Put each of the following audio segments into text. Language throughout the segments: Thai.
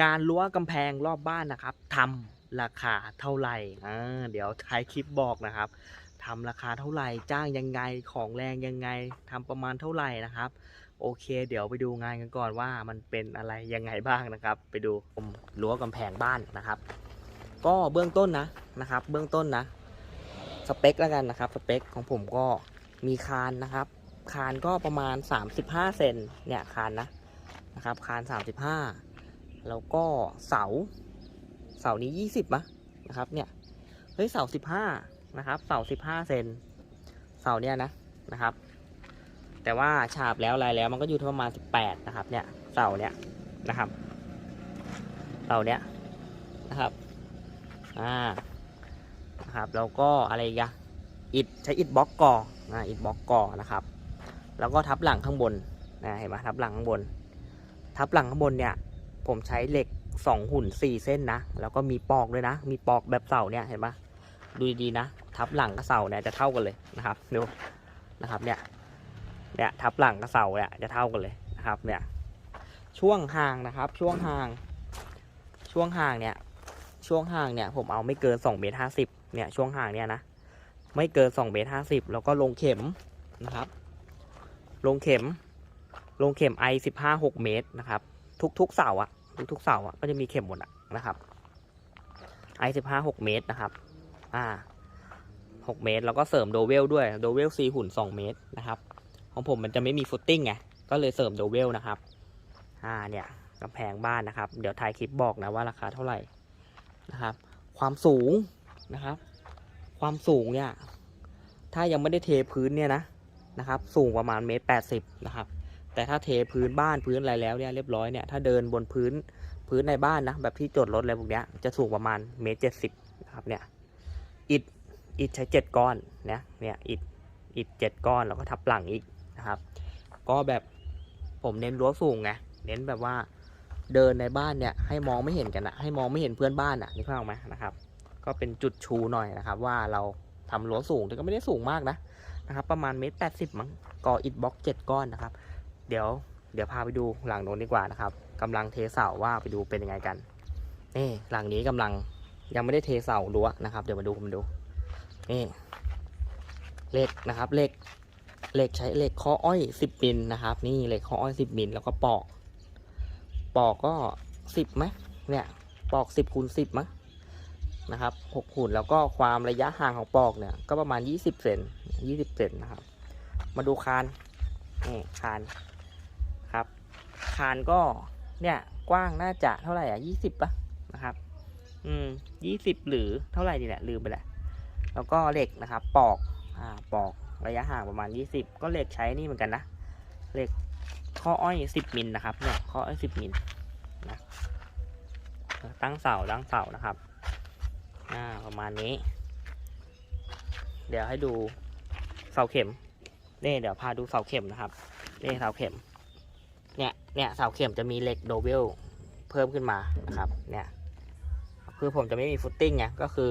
งานรั้วกำแพงรอบบ้านนะครับทำราคาเท่าไหร่อ่าเดี๋ยวท้ายคลิปบอกนะครับทำราคาเท่าไหร่จ้างยังไงของแรงยังไงทำประมาณเท่าไหร่นะครับ โอเค เดี๋ยวไปดูงานกันก่อนว่ามันเป็นอะไรยังไงบ้างนะครับ ไปดูผมรั้วกำแพงบ้านนะครับ ก็เบื้องต้นนะนะครับ เบื้องต้นนะสเปคแล้วกันนะครับสเปคของผมก็มีคานนะครับ คานก็ประมาณ 35 เซนเนี่ยคานนะนะครับ คาน 35 แล้วก็เสา เสานี้20มะนะครับ เนี่ย เฮ้ย เสา15นะครับ เสา15เซน เสาเนี่ยนะนะครับ แต่ว่าฉาบแล้วอะไรแล้วมันก็อยู่ที่ประมาณ18นะครับ เนี่ย เสาเนี่ยนะครับ เสาเนี่ยนะครับ อ่า นะครับ แล้วก็อะไรอีกอะอิฐใช้อิฐบล็อกก่ออ่าอิฐบล็อกก่อนะครับ แล้วก็ทับหลังข้างบนนะเห็นไหมทับหลังข้างบน ทับหลังข้างบนเนี่ย ผมใช้เหล็กสองหุ่นสี่เส้นนะ แล้วก็มีปอกด้วยนะ มีปอกแบบเสาเนี่ยเห็นปะดูดีๆนะ ทับหลังกับเสาเนี่ยจะเท่ากันเลยนะครับดูนะครับเนี่ยเนี่ยทับหลังกับเสาเนี่ยจะเท่ากันเลยนะครับเนี่ยช่วงห่างนะครับ ช่วงห่าง ช่วงห่างเนี่ยช่วงห่างเนี่ยผมเอาไม่เกิน2เมตรห้าสิบเนี่ยช่วงห่างเนี่ยนะไม่เกิน2เมตรห้าสิบแล้วก็ลงเข็มนะครับ ลงเข็มลงเข็มไอสิบห้าหกเมตรนะครับ ทุกทุกๆเสาอะทุกทุกๆเสาอะก็จะมีเข็มหมดอะนะครับไอสิบห้าหกเมตรนะครับ อ่าหกเมตร แล้วก็เสริมโดเวลด้วยโดเวลซีหุ่นสองเมตรนะครับ ของผมมันจะไม่มีฟุตติ้งไงก็เลยเสริมโดเวลนะครับ อ่าเนี่ยกำแพงบ้านนะครับ เดี๋ยวถ่ายคลิปบอกนะว่าราคาเท่าไหร่นะครับ ความสูงนะครับ ความสูงเนี่ย ถ้ายังไม่ได้เทพื้นเนี่ยนะนะครับ สูงประมาณเมตรแปดสิบนะครับ แต่ถ้าเทพื้นบ้านพื้นอะไรแล้วเนี่ยเรียบร้อยเนี่ยถ้าเดินบนพื้นพื้นในบ้านนะแบบที่จอดรถอะไรพวกเนี้ยจะสูงประมาณเมตรเจ็ดสิบนะครับเนี่ยอิฐอิฐใช้เจ็ดก้อนนะเนี่ยอิฐอิฐเจ็ดก้อนแล้วก็ทับหลังอีกนะครับ ก็แบบผมเน้นรั้วสูงไงเน้นแบบว่าเดินในบ้านเนี่ยให้มองไม่เห็นกันนะให้มองไม่เห็นเพื่อนบ้านอะนี่เข้าใจไหมนะครับ ก็เป็นจุดชูหน่อยนะครับ ว่าเราทำรั้วสูงแต่ก็ไม่ได้สูงมากนะนะครับ ประมาณเมตรแปดสิบมั้งก่ออิฐบล็อกเจ็ดก้อนนะครับ เดี๋ยวเดี๋ยวพาไปดูหลังโน้นดีกว่านะครับกำลังเทเสาว่าไปดูเป็นยังไงกันนี่หลังนี้กำลังยังไม่ได้เทเสารั้วนะครับ เดี๋ยวมาดูมาดูนี่เหล็กนะครับเหล็กเหล็กใช้เหล็กข้ออ้อยสิบมิลนะครับ นี่เหล็กข้ออ้อยสิบมิลแล้วก็ปอก ปอกก็สิบไหมเนี่ยปอกสิบคูณสิบมั้งนะครับหกหุ่นแล้วก็ความระยะห่างของปอกเนี่ย ก็ประมาณยี่สิบเซนยี่สิบเซนนะครับ มาดูคานนี่คานานก็เนี่ยกว้างน่าจะเท่าไหร่อะยี่สิบป่ะนะครับ อืมยี่สิบหรือเท่าไหร่ดีแหละลืมไปแหละแล้วก็เหล็กนะครับ ปอกอ่าปอกระยะห่างประมาณยี่สิบก็เหล็กใช้นี่เหมือนกันนะเหล็กข้ออ้อยสิบมิลนะครับเนี่ยข้ออ้อยสิบมิลนะตั้งเสาตั้งเสานะครับอ่าประมาณนี้ เดี๋ยวให้ดูเสาเข็มนี่เดี๋ยวพาดูเสาเข็มนะครับนี่เสาเข็ม เนี่ยเสาเข็มจะมีเหล็กโดเวลเพิ่มขึ้นมานะครับ เนี่ย คือผมจะไม่มีฟุตติ้งไงก็คือ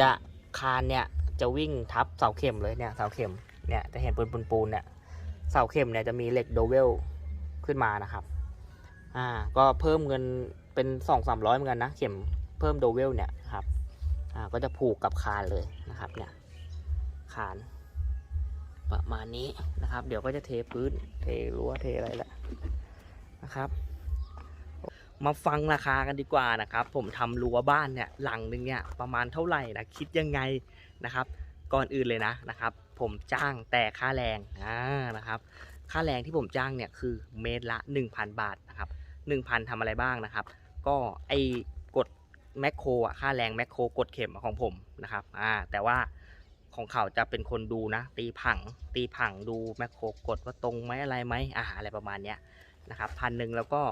จะคานเนี่ยจะวิ่งทับเสาเข็มเลยเนี่ยเสาเข็มเนี่ยจะเห็นปูนปูนปูนเนี่ยเสาเข็มเนี่ยจะมีเหล็กโดเวลขึ้นมานะครับอ่าก็เพิ่มเงินเป็นสองสามร้อยเหมือนกันนะเข็มเพิ่มโดเวลเนี่ยครับอ่าก็จะผูกกับคานเลยนะครับเนี่ยคานประมาณนี้นะครับ เดี๋ยวก็จะเทพื้นเทรั้วเทอะไร นะครับ มาฟังราคากันดีกว่านะครับ ผมทำรั้วบ้านเนี่ยหลังหนึ่งเนี่ยประมาณเท่าไหร่นะคิดยังไงนะครับ ก่อนอื่นเลยนะนะครับ ผมจ้างแต่ค่าแรงอ่านะครับ ค่าแรงที่ผมจ้างเนี่ยคือเมตรละ 1,000 บาทนะครับ1,000ทำอะไรบ้างนะครับ ก็ไอ้กดแมคโครอะค่าแรงแมคโครกดเข็มของผมนะครับอ่าแต่ว่าของเขาจะเป็นคนดูนะ ตีผัง ตีผังดูแมคโครกดว่าตรงไหมอะไรไหมอ่าอะไรประมาณเนี้ย นะครับพันหนึ่งแล้วก็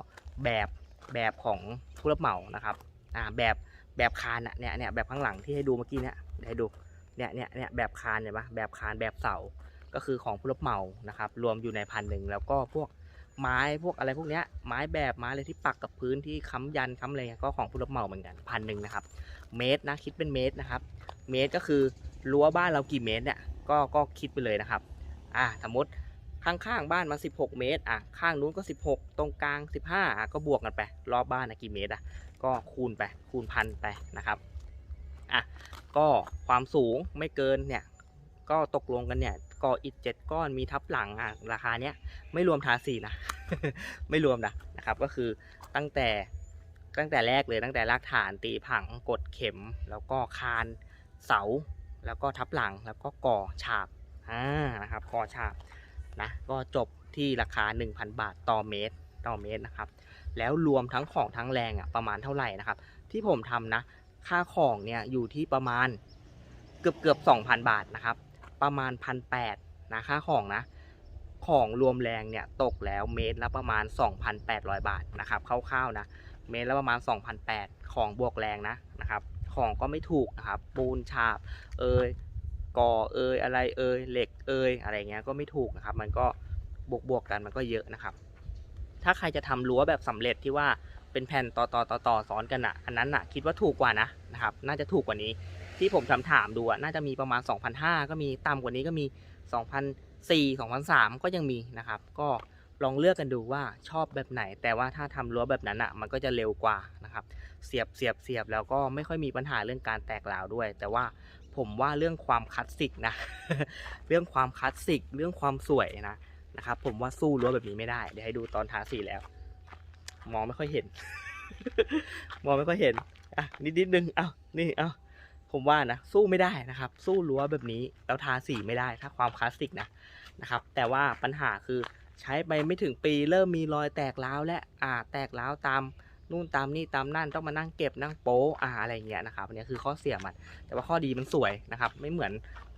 แบบแบบของผู้รับเหมานะครับอ่าแบบแบบคานเนี่ยเนี่ยแบบข้างหลังที่ให้ดูเมื่อกี้เนี่ยให้ดูเนี่ยเนี่ยเนี่ยแบบคานเห็นปะแบบคานแบบเสาก็คือของผู้รับเหมานะครับ รวมอยู่ในพันหนึ่งแล้วก็พวกไม้พวกอะไรพวกเนี้ยไม้แบบไม้อะไรที่ปักกับพื้นที่ค้ำยันค้ำอะไรก็ของผู้รับเหมาเหมือนกันพันหนึ่งนะครับ เมตรนะคิดเป็นเมตรนะครับ เมตรก็คือรั้วบ้านเรากี่เมตรเนี่ยก็ก็คิดไปเลยนะครับ อ่าสมมติ ข้างๆบ้านมา16 เมตรอะข้างนู้นก็ 16 ตรงกลาง 15อะก็บวกกันไปรอบบ้านนะกี่เมตรอะก็คูณไปคูณพันไปนะครับอะก็ความสูงไม่เกินเนี่ยก็ตกลงกันเนี่ยก่ออิฐเจ็ดก้อนมีทับหลังอะราคาเนี้ยไม่รวมทาสีนะไม่รวมนะนะครับก็คือตั้งแต่ตั้งแต่แรกเลยตั้งแต่รากฐานตีผังกดเข็ม แล้วก็คานเสา แล้วก็ทับหลังแล้วก็ก่อฉาบอ่านะครับก่อฉาบ นะ ก็จบที่ราคา 1,000 บาทต่อเมตรต่อเมตรนะครับ แล้วรวมทั้งของทั้งแรงอะประมาณเท่าไหร่นะครับ ที่ผมทำนะ ค่าของเนี่ยอยู่ที่ประมาณเกือบเกือบ2,000 บาทนะครับ ประมาณพันแนะค่าของนะ ของรวมแรงเนี่ยตกแล้วเมตรละประมาณ 2,800 บาทนะครับคร่าวๆนะ เมตรละประมาณ 2,800 ของบวกแรงนะนะครับ ของก็ไม่ถูกนะครับ ปูนฉาบ เอย ก่อเอยอะไรเอยเหล็กเอยอะไรเงี้ยก็ไม่ถูกนะครับ มันก็บวกบวกๆกันมันก็เยอะนะครับ ถ้าใครจะทำรั้วแบบสำเร็จที่ว่าเป็นแผ่นต่อต่อต่อต่อซ้อนกันอะ อันนั้นอะคิดว่าถูกกว่านะนะครับ น่าจะถูกกว่านี้ ที่ผมถามถามๆดูอะน่าจะมีประมาณ 2,500 ก็มีต่ำกว่านี้ก็มี 2,400 2,300 ก็ยังมีนะครับ ก็ลองเลือกกันดูว่าชอบแบบไหน แต่ว่าถ้าทำรั้วแบบนั้นอะ มันก็จะเร็วกว่านะครับ เสียบเสียบเสียบแล้วก็ไม่ค่อยมีปัญหาเรื่องการแตกราวด้วย แต่ว่า ผมว่าเรื่องความคลาสสิกนะ เรื่องความคลาสสิก เรื่องความสวยนะนะครับ ผมว่าสู้รั้วแบบนี้ไม่ได้ เดี๋ยวให้ดูตอนทาสีแล้ว มองไม่ค่อยเห็น มองไม่ค่อยเห็นอะนิดนิดนึงเอ้านี่เอ้าผมว่านะสู้ไม่ได้นะครับ สู้รั้วแบบนี้แล้วทาสีไม่ได้ ถ้าความคลาสสิกนะนะครับ แต่ว่าปัญหาคือใช้ไปไม่ถึงปีเริ่มมีรอยแตกร้าวและอ่าแตกร้าวตาม นู่นตามนี่ตามนั่นต้องมานั่งเก็บนั่งโป๊อ่าอะไรอย่างเงี้ยนะครับอันนี้คือข้อเสียมัน แต่ว่าข้อดีมันสวยนะครับ ไม่เหมือน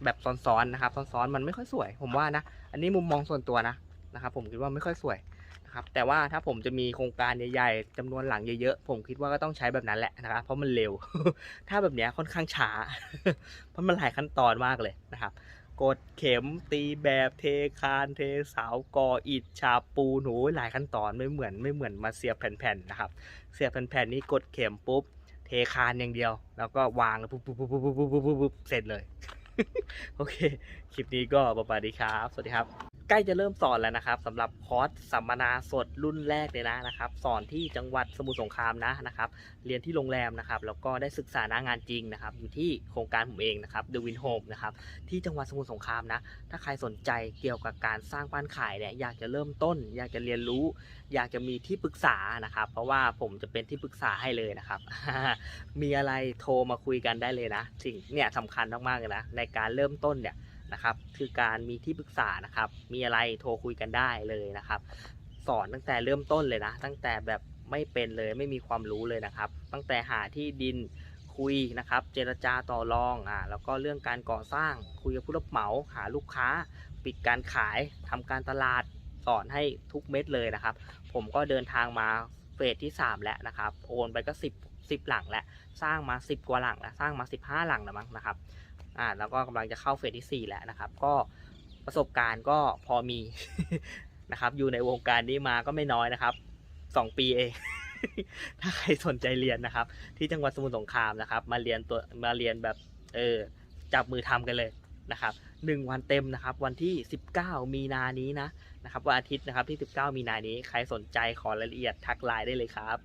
แบบซ้อนๆนะครับ ซ้อนๆมันไม่ค่อยสวย ผมว่านะ อันนี้มุมมองส่วนตัวนะนะครับ ผมคิดว่าไม่ค่อยสวยนะครับ แต่ว่าถ้าผมจะมีโครงการใหญ่ๆจำนวนหลังเยอะๆผมคิดว่าก็ต้องใช้แบบนั้นแหละนะครับเพราะมันเร็ว ถ้าแบบเนี้ยค่อนข้างช้า เพราะมันหลายขั้นตอนมากเลยนะครับ กดเข็มตีแบบเทคานเทเสาวก่ออิฐชาปูหนูหลายขั้นตอนไม่เหมือนไม่เหมือนมาเสียบแผ่นๆนะครับ เสียบแผ่นๆนี้กดเข็มปุ๊บเทคานอย่างเดียว แล้วก็วางแล้วปุ๊บปุ๊บปุ๊บปุ๊บปุ๊บปุ๊บเสร็จเลย โอเค คลิปนี้ก็ประมาณนี้ครับ สวัสดีครับ ใกล้จะเริ่มสอนแล้วนะครับสำหรับคอร์สสัมมนาสดรุ่นแรกเลยนะนะครับ สอนที่จังหวัดสมุทรสงครามนะนะครับ เรียนที่โรงแรมนะครับ แล้วก็ได้ศึกษาหน้างานจริงนะครับ อยู่ที่โครงการผมเองนะครับ The Win Home นะครับที่จังหวัดสมุทรสงครามนะ ถ้าใครสนใจเกี่ยวกับการสร้างบ้านขายเนี่ยอยากจะเริ่มต้น อยากจะเรียนรู้ อยากจะมีที่ปรึกษานะครับ เพราะว่าผมจะเป็นที่ปรึกษาให้เลยนะครับ มีอะไรโทรมาคุยกันได้เลยนะ สิ่งเนี่ยสำคัญมากๆเลยนะในการเริ่มต้นเนี่ย นะครับ คือการมีที่ปรึกษานะครับ มีอะไรโทรคุยกันได้เลยนะครับ สอนตั้งแต่เริ่มต้นเลยนะ ตั้งแต่แบบไม่เป็นเลยไม่มีความรู้เลยนะครับ ตั้งแต่หาที่ดินคุยนะครับ เจรจาต่อรองอ่าแล้วก็เรื่องการก่อสร้างคุยกับผู้รับเหมาหาลูกค้า ปิดการขายทำการตลาดสอนให้ทุกเม็ดเลยนะครับ ผมก็เดินทางมาเฟสที่ 3 แล้วนะครับ โอนไปก็ 10 10 หลังแล้ว สร้างมา 10 กว่าหลังแล้ว สร้างมา 15 หลังแล้วมั้งนะครับ อ่าแล้วก็กำลังจะเข้าเฟสที่ 4 แล้วนะครับ ก็ประสบการณ์ก็พอมีนะครับ อยู่ในวงการนี้มาก็ไม่น้อยนะครับ2ปีเองถ้าใครสนใจเรียนนะครับ ที่จังหวัดสมุทรสงครามนะครับ มาเรียนตัวมาเรียนแบบเออจับมือทำกันเลยนะครับหนึ่งวันเต็มนะครับ วันที่ 19 มีนานี้นะนะครับวันอาทิตย์นะครับที่ 19 มีนานี้ใครสนใจขอรายละเอียดทักไลน์ได้เลยครับ